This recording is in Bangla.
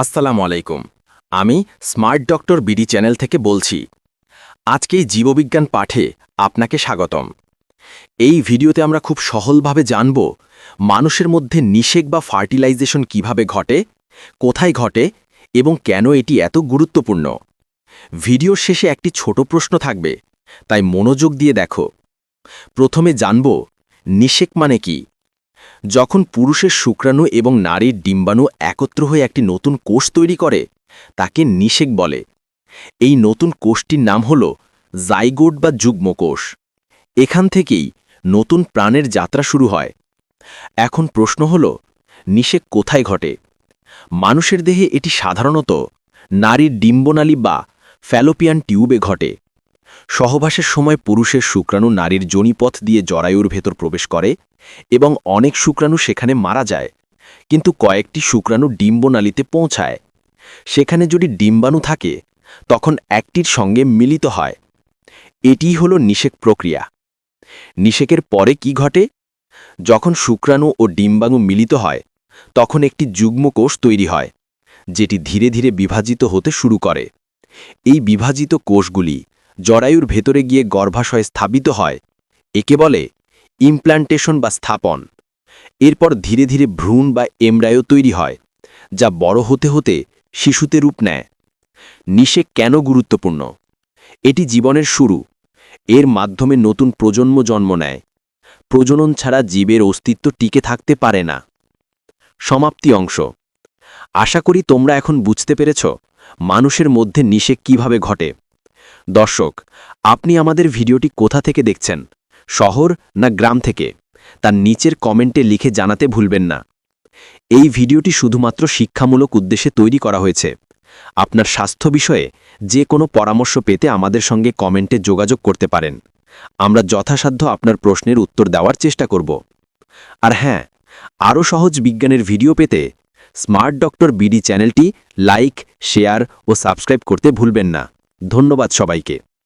আসসালামু আলাইকুম। আমি স্মার্ট ডক্টর বিডি চ্যানেল থেকে বলছি, আজকে জীববিজ্ঞান পাঠে আপনাকে স্বাগতম। এই ভিডিওতে আমরা খুব সহলভাবে জানব, মানুষের মধ্যে নিষেক বা ফার্টিলাইজেশন কীভাবে ঘটে, কোথায় ঘটে, এবং কেন এটি এত গুরুত্বপূর্ণ। ভিডিওর শেষে একটি ছোট প্রশ্ন থাকবে, তাই মনোযোগ দিয়ে দেখো। প্রথমে জানব, নিষেক মানে কি? যখন পুরুষের শুক্রাণু এবং নারীর ডিম্বাণু একত্র হয়ে একটি নতুন কোষ তৈরি করে, তাকে নিষেক বলে। এই নতুন কোষটির নাম হল জাইগোট বা যুগ্ম কোষ। এখান থেকেই নতুন প্রাণের যাত্রা শুরু হয়। এখন প্রশ্ন হল, নিষেক কোথায় ঘটে? মানুষের দেহে এটি সাধারণত নারীর ডিম্বনালী বা ফ্যালোপিয়ান টিউবে ঘটে। সহবাসের সময় পুরুষের শুক্রাণু নারীর জনিপথ দিয়ে জরায়ুর ভেতর প্রবেশ করে এবং অনেক শুক্রাণু সেখানে মারা যায়। কিন্তু কয়েকটি শুক্রাণু ডিম্বনালীতে পৌঁছায়। সেখানে যদি ডিম্বাণু থাকে, তখন একটির সঙ্গে মিলিত হয়। এটিই হল নিষেক প্রক্রিয়া। নিষেকের পরে কি ঘটে? যখন শুক্রাণু ও ডিম্বাণু মিলিত হয়, তখন একটি যুগ্ম কোষ তৈরি হয়, যেটি ধীরে ধীরে বিভাজিত হতে শুরু করে। এই বিভাজিত কোষগুলি জরায়ুর ভেতরে গিয়ে গর্ভাশয়ে স্থাপিত হয়। একে বলে ইমপ্ল্যান্টেশন বা স্থাপন। এরপর ধীরে ধীরে ভ্রূণ বা এমব্রায়ো তৈরি হয়, যা বড় হতে হতে শিশুতে রূপ নেয়। নিষেক কেন গুরুত্বপূর্ণ? এটি জীবনের শুরু। এর মাধ্যমে নতুন প্রজন্ম জন্ম নেয়। প্রজনন ছাড়া জীবের অস্তিত্ব টিকে থাকতে পারে না। সমাপ্তি অংশ। আশা করি তোমরা এখন বুঝতে পেরেছ মানুষের মধ্যে নিষেক কীভাবে ঘটে। দর্শক, আপনি আমাদের ভিডিওটি কোথা থেকে দেখছেন? শহর না গ্রাম থেকে? তার নিচের কমেন্টে লিখে জানাতে ভুলবেন না। এই ভিডিওটি শুধুমাত্র শিক্ষামূলক উদ্দেশ্যে তৈরি করা হয়েছে। আপনার স্বাস্থ্য বিষয়ে যে কোনো পরামর্শ পেতে আমাদের সঙ্গে কমেন্টে যোগাযোগ করতে পারেন। আমরা যথাসাধ্য আপনার প্রশ্নের উত্তর দেওয়ার চেষ্টা করব। আর হ্যাঁ আরও সহজ বিজ্ঞানের ভিডিও পেতে স্মার্ট ডক্টর বিডি চ্যানেলটি লাইক, শেয়ার ও সাবস্ক্রাইব করতে ভুলবেন না। ধন্যবাদ সবাইকে।